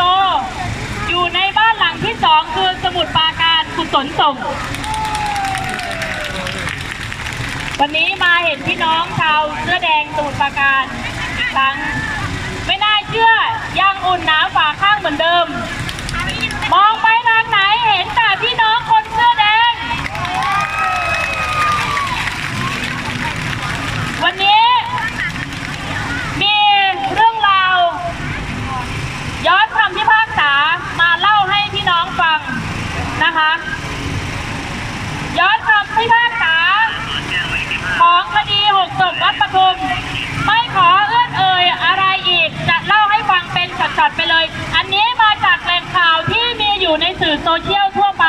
โต อยู่ในบ้านหลังที่สองคือสมุทรปราการกุศลส่ง วันนี้มาเห็นพี่น้องชาวเสื้อแดงสมุทรปราการอีกครั้งไม่น่าเชื่อยังอุ่นหนาฝาข้างเหมือนเดิม มองไปทางไหนเห็นแต่พี่น้องคนเสื้อแดง วันนี้มีเรื่องราว ย้อนคำพิพากษามาเล่าให้พี่น้องฟังนะคะ ย้อนคำพิพากษาของคดีหกศพวัดประทุมไม่ขอเอื้อนเอ่ยอะไรอีก จะเล่าให้ฟังเป็นช็อตๆไปเลย อันนี้มาจากแหล่งข่าวที่มีอยู่ในสื่อโซเชียลทั่วไป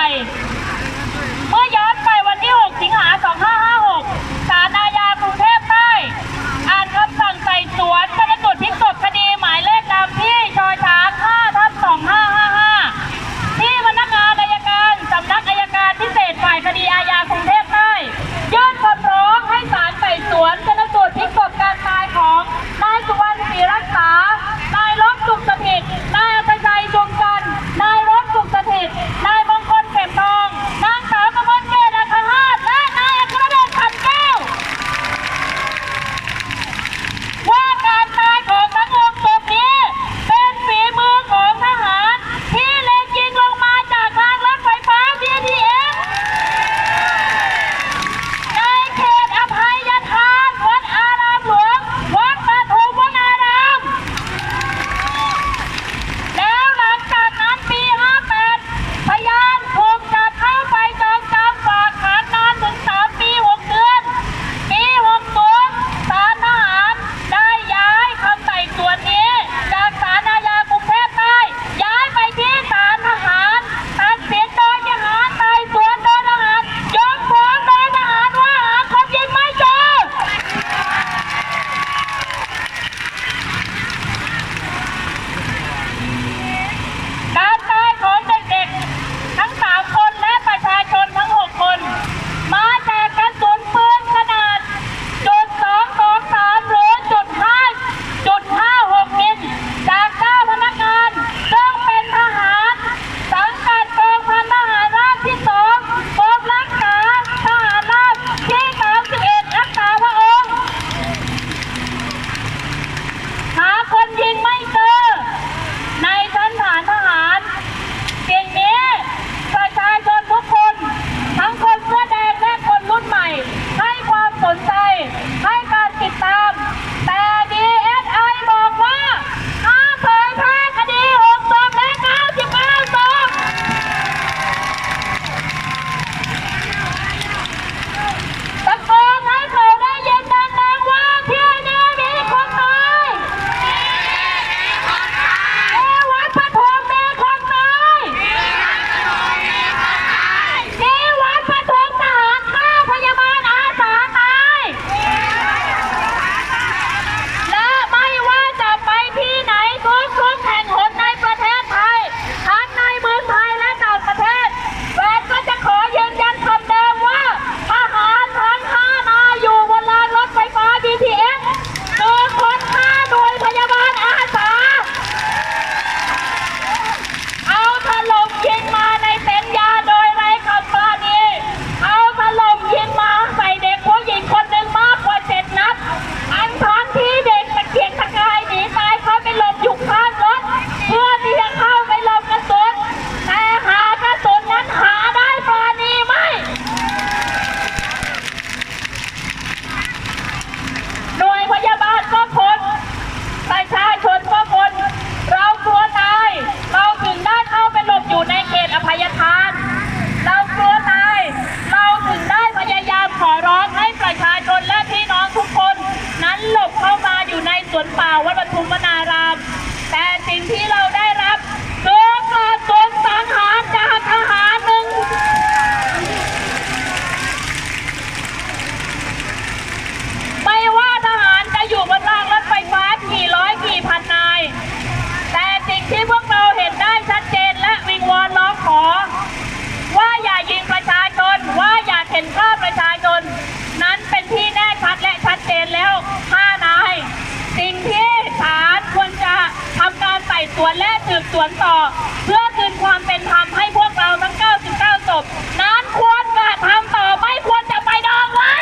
วนต่อ เพื่อคืนความเป็นธรรมให้พวกเราทั้ง 99ศพนั้นควรกระทำต่อไม่ควรจะไปดองไว้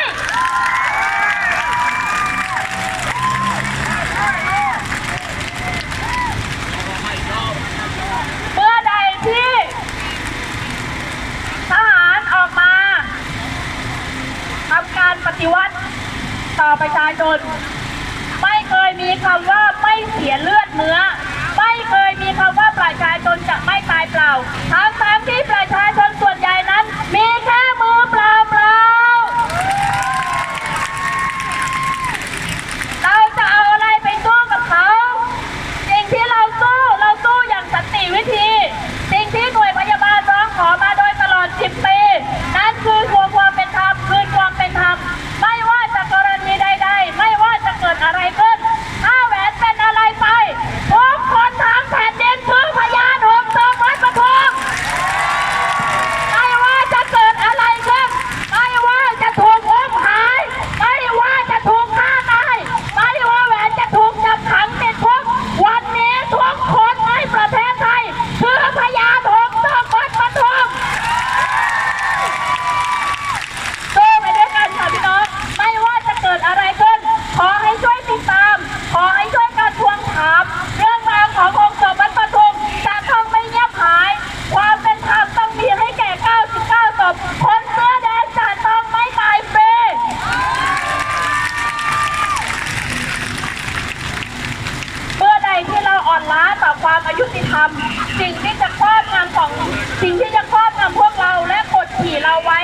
เมื่อใดที่ ทหารออกมาทำการปฏิวัติต่อประชาชน ไม่เคยมีคำว่า ติธรรม สิ่งที่จะครอบงำของสิ่งที่จะครอบงำพวกเราและกดขี่เราไว้